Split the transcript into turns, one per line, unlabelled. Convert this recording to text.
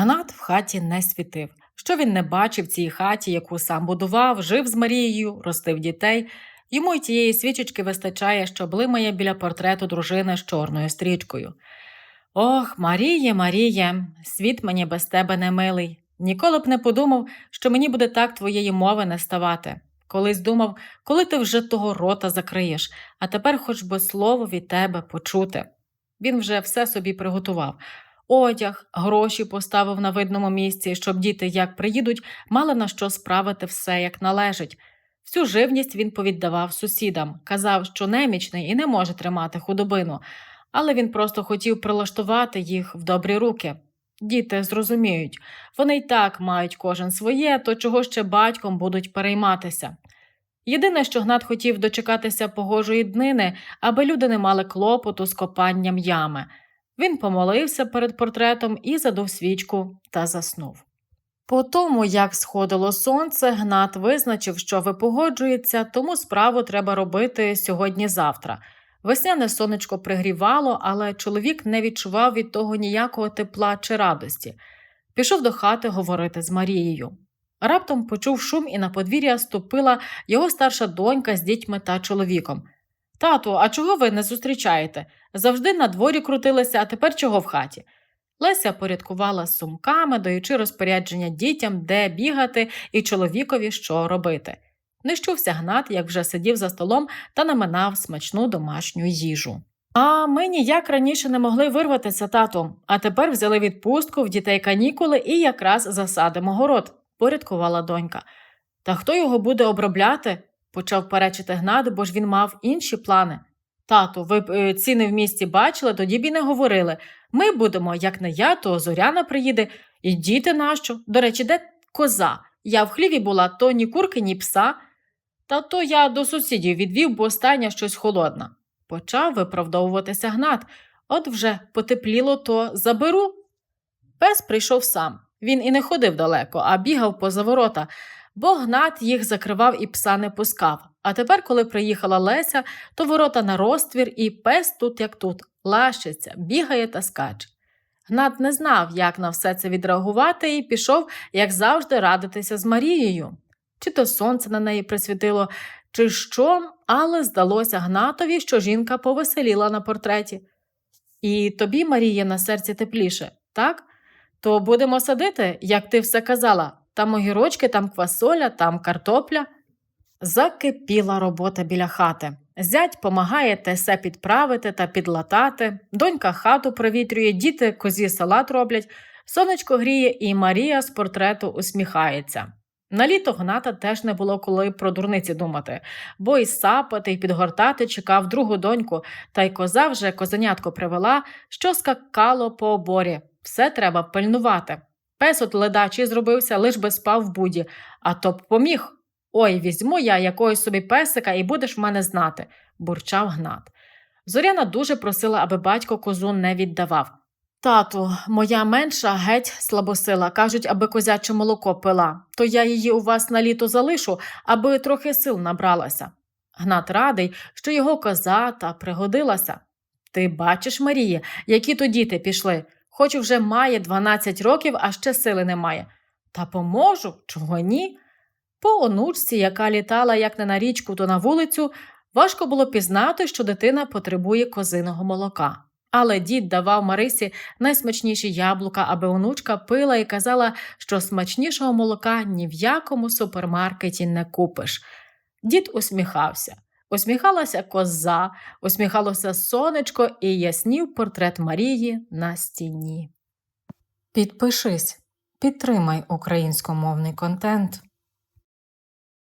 Гнат в хаті не світив. Що він не бачив в цій хаті, яку сам будував, жив з Марією, ростив дітей. Йому й тієї свічечки вистачає, що блимає біля портрету дружини з чорною стрічкою. Ох, Маріє, Маріє, світ мені без тебе не милий. Ніколи б не подумав, що мені буде так твоєї мови не ставати. Колись думав, коли ти вже того рота закриєш, а тепер хоч би слово від тебе почути. Він вже все собі приготував. Одяг, гроші поставив на видному місці, щоб діти, як приїдуть, мали на що справити все як належить. Всю живність він повіддавав сусідам, казав, що немічний і не може тримати худобину, але він просто хотів прилаштувати їх в добрі руки. Діти зрозуміють, вони й так мають кожен своє, то чого ще батьком будуть перейматися. Єдине, що Гнат хотів дочекатися погожої днини, аби люди не мали клопоту з копанням ями. Він помолився перед портретом і задув свічку та заснув. По тому, як сходило сонце, Гнат визначив, що випогоджується, тому справу треба робити сьогодні-завтра. Весняне сонечко пригрівало, але чоловік не відчував від того ніякого тепла чи радості. Пішов до хати говорити з Марією. Раптом почув шум і на подвір'я ступила його старша донька з дітьми та чоловіком. Тату, а чого ви не зустрічаєте? Завжди на дворі крутилися, а тепер чого в хаті? Леся порядкувала з сумками, даючи розпорядження дітям, де бігати, і чоловікові що робити. Не щувся гнат, як вже сидів за столом та наминав смачну домашню їжу. А ми ніяк раніше не могли вирватися, тату, а тепер взяли відпустку в дітей канікули і якраз засадимо город, порядкувала донька. Та хто його буде обробляти? Почав перечити Гнат, бо ж він мав інші плани. Тату, ви б е, ціни в місті бачили, тоді б і не говорили. Ми будемо, як не я, то Зоряна приїде, і діти нащо? До речі, де коза? Я в хліві була, то ні курки, ні пса. Та то я до сусідів відвів, бо остання щось холодна. Почав виправдовуватися Гнат. От вже потепліло, то заберу. Пес прийшов сам. Він і не ходив далеко, а бігав поза ворота, бо Гнат їх закривав і пса не пускав. А тепер, коли приїхала Леся, то ворота на розтвір, і пес тут, як тут, лащиться, бігає та скаче. Гнат не знав, як на все це відреагувати, і пішов, як завжди, радитися з Марією. Чи то сонце на неї присвітило, чи що, але здалося Гнатові, що жінка повеселіла на портреті. І тобі, Марія, на серці тепліше, так? То будемо садити, як ти все казала. Там огірочки, там квасоля, там картопля. Закипіла робота біля хати. Зять помагає тесе підправити та підлатати, донька хату провітрює, діти козі салат роблять, сонечко гріє, і Марія з портрету усміхається. На літо Гната теж не було коли про дурниці думати, бо й сапати, й підгортати чекав другу доньку, та й коза вже козенятко привела, що скакало по оборі. Все треба пильнувати. Пес от ледачий зробився, лиш би спав в буді, а то б поміг. Ой, візьму я якогось собі песика і будеш в мене знати, бурчав Гнат. Зоряна дуже просила, аби батько козу не віддавав. Тату, моя менша геть слабосила, кажуть, аби козяче молоко пила, то я її у вас на літо залишу, аби трохи сил набралася. Гнат радий, що його коза та пригодилася. Ти бачиш, Марія, які то діти пішли, хоч вже має 12 років, а ще сили немає. Та поможу, чого ні? По онучці, яка літала як не на річку, то на вулицю, важко було пізнати, що дитина потребує козиного молока. Але дід давав Марисі найсмачніші яблука, аби онучка пила і казала, що смачнішого молока ні в якому супермаркеті не купиш. Дід усміхався. Усміхалася коза, усміхалося сонечко і яснів портрет Марії на стіні. Підпишись, підтримай українськомовний контент.